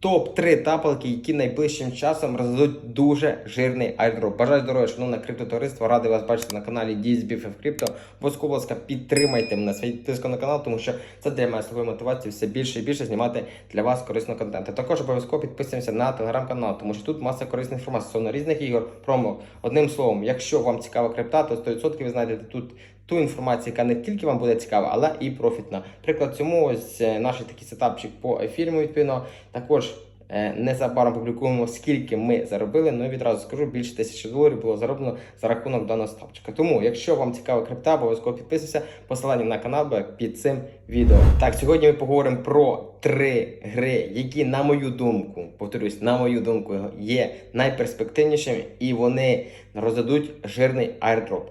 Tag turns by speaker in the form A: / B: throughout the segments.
A: Топ-3 тапалки, які найближчим часом роздадуть дуже жирний айдроп. Бажаю здоров'я, шановне криптотовариство. Радий вас бачити на каналі DSBF Crypto. Обов'язково, ласка, підтримайте мене свій тиску на канал, тому що це для мене слухає мотивації все більше і більше знімати для вас корисного контенту. Також обов'язково підписуємося на телеграм-канал, тому що тут маса корисної інформації стосовно різних ігор, промо. Одним словом, якщо вам цікава крипта, то 100% ви знайдете тут ту інформацію, яка не тільки вам буде цікава, але і профітна. Приклад цьому ось е, наш такий сетапчик по ефірму, відповідно. Також е, незабаром публікуємо, скільки ми заробили. Ну і відразу скажу, більше тисячі доларів було зароблено за рахунок даного ставчика. Тому, якщо вам цікава крипта, обов'язково підписуйся. Посилання на канал під цим відео. Так, сьогодні ми поговоримо про три гри, які, на мою думку, повторюсь, на мою думку, є найперспективнішими, і вони роздадуть жирний airdrop.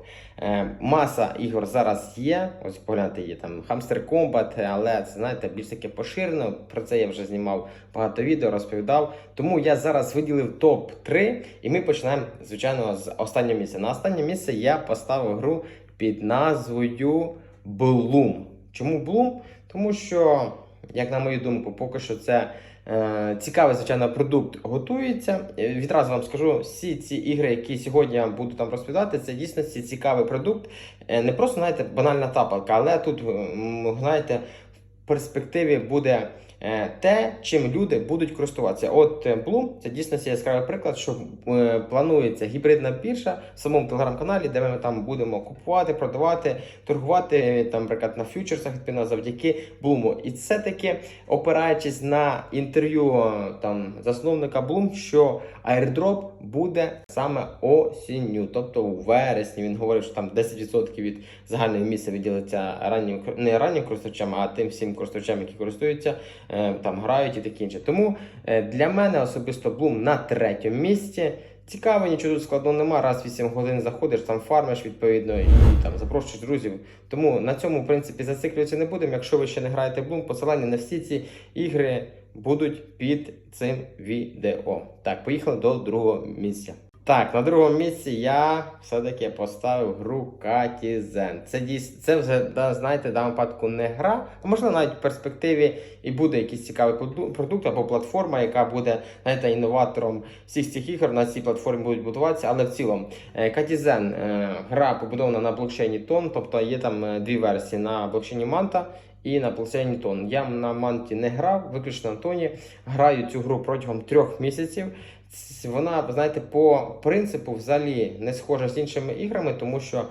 A: Е, Маса ігор зараз є. Ось погляньте, є там Hamster Combat, але це знаєте більш таке поширено. Про це я вже знімав багато відео, розповідав. Тому я зараз виділив топ 3 і ми почнемо, звичайно, з останнього місця. На останнє місце я поставив гру під назвою Bloom. Чому Bloom? Тому що, як на мою думку, поки що це. Е, Цікавий, звичайно, продукт готується. Е, Відразу вам скажу, всі ці ігри, які сьогодні я буду там розповідати, це дійсно цікавий продукт. Е, Не просто, знаєте, банальна тапалка, але тут, знаєте, в перспективі буде те, чим люди будуть користуватися. От е, Bloom це дійсно яскравий приклад, що е, планується гібридна біржа в самому телеграм-каналі, де ми там будемо купувати, продавати, торгувати там, наприклад, на фьючерсах завдяки Bloom. І це таки опираючись на інтерв'ю е, там засновника Bloom, що airdrop буде саме осінню, тобто у вересні. Він говорив, що там 10% від загального місця виділиться раннім не раннім користувачам, а тим всім користувачам, які користуються, е, там грають і таке інше. Тому е, для мене особисто Bloom на третьому місці. Цікаво, нічого тут складного нема. Раз 8 годин заходиш, там фармиш відповідно і там запрошуєш друзів. Тому на цьому, в принципі, зациклюватися не будемо. Якщо ви ще не граєте Bloom, посилання на всі ці ігри будуть під цим відео. Так, поїхали до другого місця. Так, на другому місці я все-таки поставив гру Катізен. Це дійсно, це вже, да, знаєте, в даному випадку не гра, а можливо навіть в перспективі і буде якийсь цікавий продукт або платформа, яка буде знаєте, інноватором всіх цих ігор. На цій платформі будуть будуватися, але в цілому е, Катізен е, гра побудована на блокчейні Тон, тобто є там е, дві версії на блокчейні Манта. І на блокчейні Тон. Я на Манті не грав, виключно на Тоні. Граю цю гру протягом трьох місяців. Вона, знаєте, по принципу взагалі не схожа з іншими іграми, тому що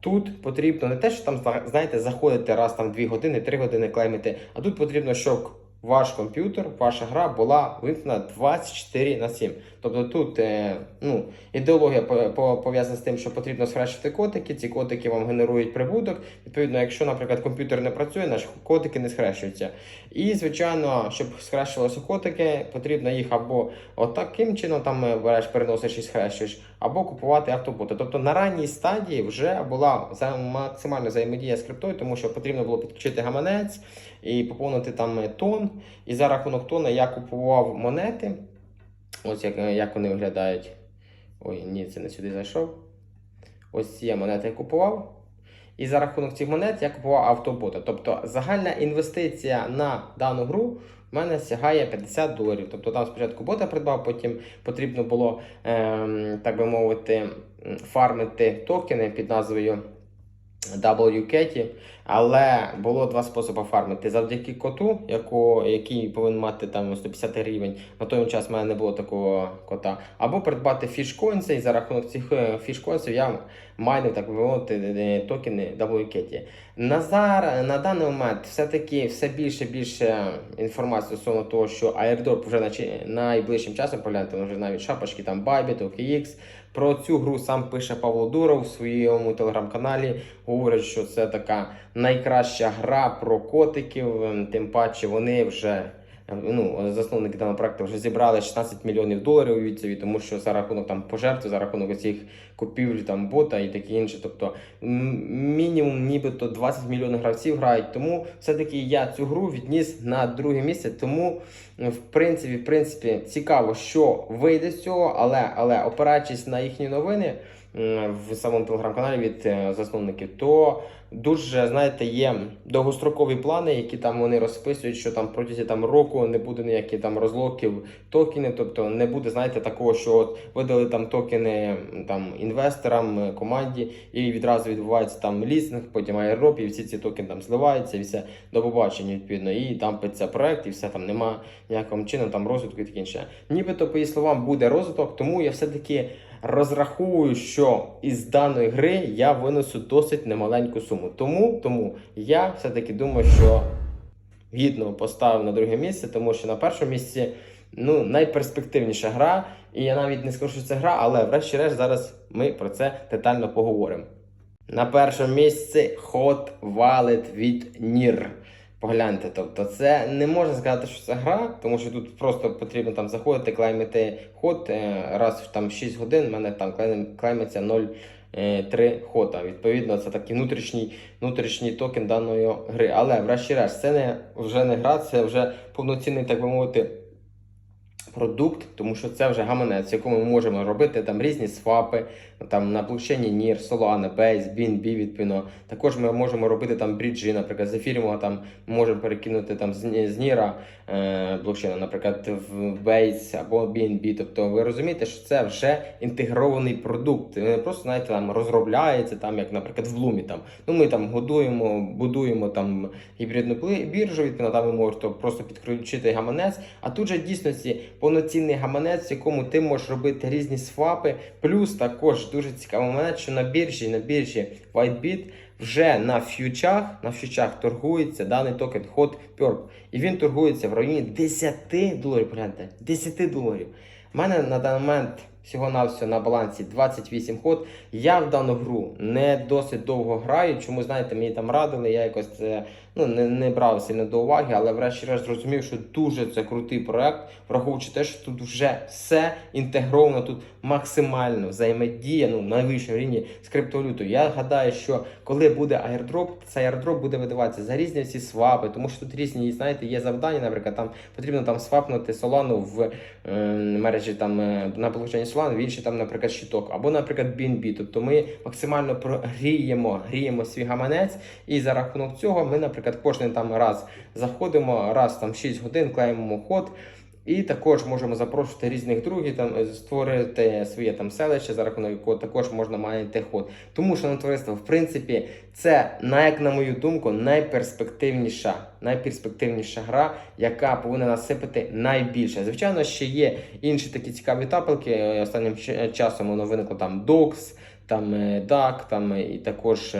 A: тут потрібно не те, що там зна- знаєте, заходити раз там 2 години, 3 години клеймити, а тут потрібно, щоб ваш комп'ютер, ваша гра була вимкнена 24 на 7. Тобто тут е, ну, ідеологія по- по- пов'язана з тим, що потрібно схрещувати котики, ці котики вам генерують прибуток. Відповідно, якщо, наприклад, комп'ютер не працює, наші котики не схрещуються. І, звичайно, щоб схрещувалися котики, потрібно їх або отаким чином там е, береш, переносиш і схрещуєш, або купувати автоботи. Тобто на ранній стадії вже була максимальна взаємодія з криптою, тому що потрібно було підключити гаманець і поповнити там е, тон. І за рахунок тона я купував монети. Ось як, як вони виглядають. Ой, ні, це не сюди зайшов. Ось ці я монети купував. І за рахунок цих монет я купував автобота. Тобто загальна інвестиція на дану гру в мене сягає 50 доларів. Тобто там спочатку бота придбав, потім потрібно було, ем, так би мовити, фармити токени під назвою WCAT, але було два способи фармити. Завдяки коту, яку, який повинен мати там 150 гривень. На той час в мене не було такого кота. Або придбати фішкоінси, і за рахунок цих е, фішкоінсів я майнив, так би мовити, е, токени WCAT. На, зар, на даний момент все-таки все більше більше інформації стосовно того, що airdrop вже найближчим часом погляньте, вже навіть шапочки, там Bybit, OKX. Про цю гру сам пише Павло Дуров у своєму телеграм-каналі. Говорить, що це така найкраща гра про котиків. ем, Тим паче вони вже. е, Ну, засновники даного проекту вже зібрали 16 мільйонів доларів від цього, тому що за рахунок там пожертв, за рахунок цих купівлі там бота і таке інше. Тобто мінімум нібито 20 мільйонів гравців грають. Тому все-таки я цю гру відніс на друге місце. Тому в принципі, в принципі, цікаво, що вийде з цього, але, але опираючись на їхні новини. в самому телеграм-каналі від е, засновників, то дуже знаєте, є довгострокові плани, які там вони розписують, що там протягом там року не буде ніяких там розлоків токени, тобто не буде, знаєте, такого, що от видали там токени там інвесторам, е, команді, і відразу відбувається там лістинг, потім аероп, і всі ці токени там зливаються, і все до побачення відповідно, і там питься проект, і все там нема ніяким чином там розвитку і таке інше. Нібито, по її словам, буде розвиток, тому я все-таки розраховую, що із даної гри я винесу досить немаленьку суму. Тому, тому я все-таки думаю, що гідно поставив на друге місце, тому що на першому місці ну, найперспективніша гра. І я навіть не скажу, що це гра, але врешті-решт зараз ми про це детально поговоримо. На першому місці Hot Wallet від NIR. Погляньте, тобто це не можна сказати, що це гра, тому що тут просто потрібно там заходити, клеймити ход е, раз в там 6 годин. в мене там клейм- клеймиться 0,3 хода. Відповідно, це такий внутрішній, внутрішній токен даної гри. Але врешті-решт, це не вже не гра, це вже повноцінний, так би мовити. Продукт, тому що це вже гаманець, якому ми можемо робити там різні свапи, там на блокчейні NIR, Solana, Base, BNB, відповідно. Також ми можемо робити там бріджі, наприклад, з ефіріуму там можемо перекинути там з, Ні- NIR е, блокчейну, наприклад, в Base або BNB. Тобто ви розумієте, що це вже інтегрований продукт. Не просто знаєте, там розробляється, там, як, наприклад, в Лумі. Там. Ну, ми там годуємо, будуємо там гібридну біржу, відповідно, там ви можете просто підключити гаманець. А тут же дійсності повноцінний гаманець, в якому ти можеш робити різні свапи. Плюс також дуже цікавий момент, що на біржі, на біржі WhiteBit вже на фьючах, на фьючах торгується даний токен Hot Perp. І він торгується в районі 10 доларів. Гляньте, 10 доларів. У мене на даний момент всього-навсього на балансі 28 ход. Я в дану гру не досить довго граю. Чому знаєте, мені там радили, я якось це ну, не, не брав сильно до уваги, але врешті-решт зрозумів, що дуже це крутий проект, враховуючи те, що тут вже все інтегровано, тут максимально взаємодія ну, на найвищому рівні з криптовалютою. Я гадаю, що коли буде airdrop, цей airdrop буде видаватися за різні всі свапи, тому що тут різні, знаєте, є завдання, наприклад, там потрібно там свапнути Solana в е, мережі там е, на блокчейні В інший там, наприклад, щиток, або, наприклад, BNB. Тобто ми максимально прогріємо, гріємо свій гаманець, і за рахунок цього ми, наприклад, кожен там раз заходимо, раз там 6 годин, клеїмо ход. І також можемо запрошувати різних друзів, там е, створити своє там селище, за рахунок якого також можна мати ход. Тому що на товариство, в принципі, це, на, як на мою думку, найперспективніша, найперспективніша гра, яка повинна насипати найбільше. Звичайно, ще є інші такі цікаві тапелки. Е, Останнім часом воно виникло там DOX, там е, DAC, там і також.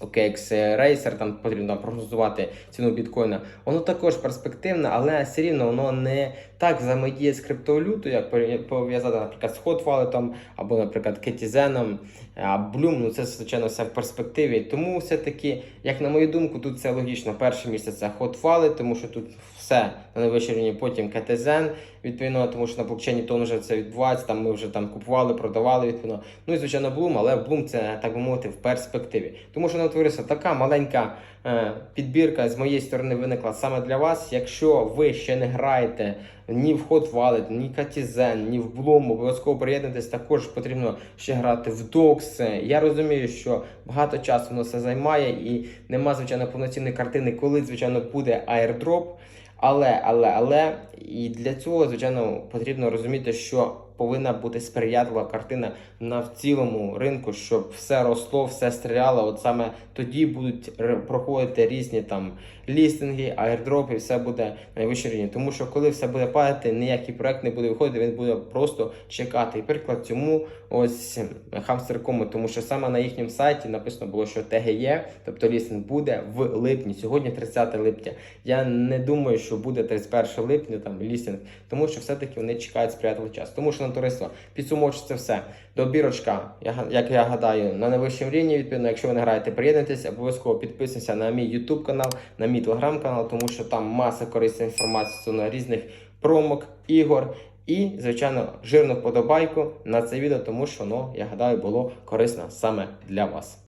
A: OKX Racer, там потрібно прогнозувати ціну біткоїна. Воно також перспективне, але все рівно воно не так взаємодіє з криптовалютою, як пов'язати, наприклад, з Hot Wallet або, наприклад, Кетізеном, а Блюм, ну це звичайно все в перспективі. Тому все-таки, як на мою думку, тут це логічно. Перше місце це Wallet, тому що тут все на найвищому рівні, потім КТЗН, відповідно, тому що на блокчейні тон вже це відбувається, там ми вже там купували, продавали, відповідно. Ну і звичайно, Блум, але Блум це так би мовити в перспективі. Тому що на така маленька підбірка з моєї сторони виникла саме для вас. Якщо ви ще не граєте ні в Hot Wallet, ні Катізен, ні в Bloom, обов'язково приєднатись, Також потрібно ще грати в Dox. Я розумію, що багато часу воно все займає і нема, звичайно, повноцінної картини, коли, звичайно, буде airdrop. Але, але, але, і для цього, звичайно, потрібно розуміти, що повинна бути сприятлива картина на в цілому ринку, щоб все росло, все стріляло. От саме тоді будуть проходити різні там лістинги, аірдропи, все буде на найвищій рівні. Тому що коли все буде падати, ніякий проект не буде виходити, він буде просто чекати. І приклад цьому ось хамстеркому, тому що саме на їхньому сайті написано було, що ТГЄ, тобто лістинг буде в липні. Сьогодні 30 липня. Я не думаю, що буде 31 липня там лістинг, тому що все-таки вони чекають сприятливий час. Тому що на товариство підсумовуючи це все. Добірочка, як я гадаю, на найвищому рівні. Відповідно, якщо ви не граєте, приєднуйтесь, обов'язково підписуйтесь на мій YouTube канал, на мій телеграм канал, тому що там маса корисної інформації стосовно різних промок, ігор. І, звичайно, жирну вподобайку на це відео, тому що воно, я гадаю, було корисно саме для вас.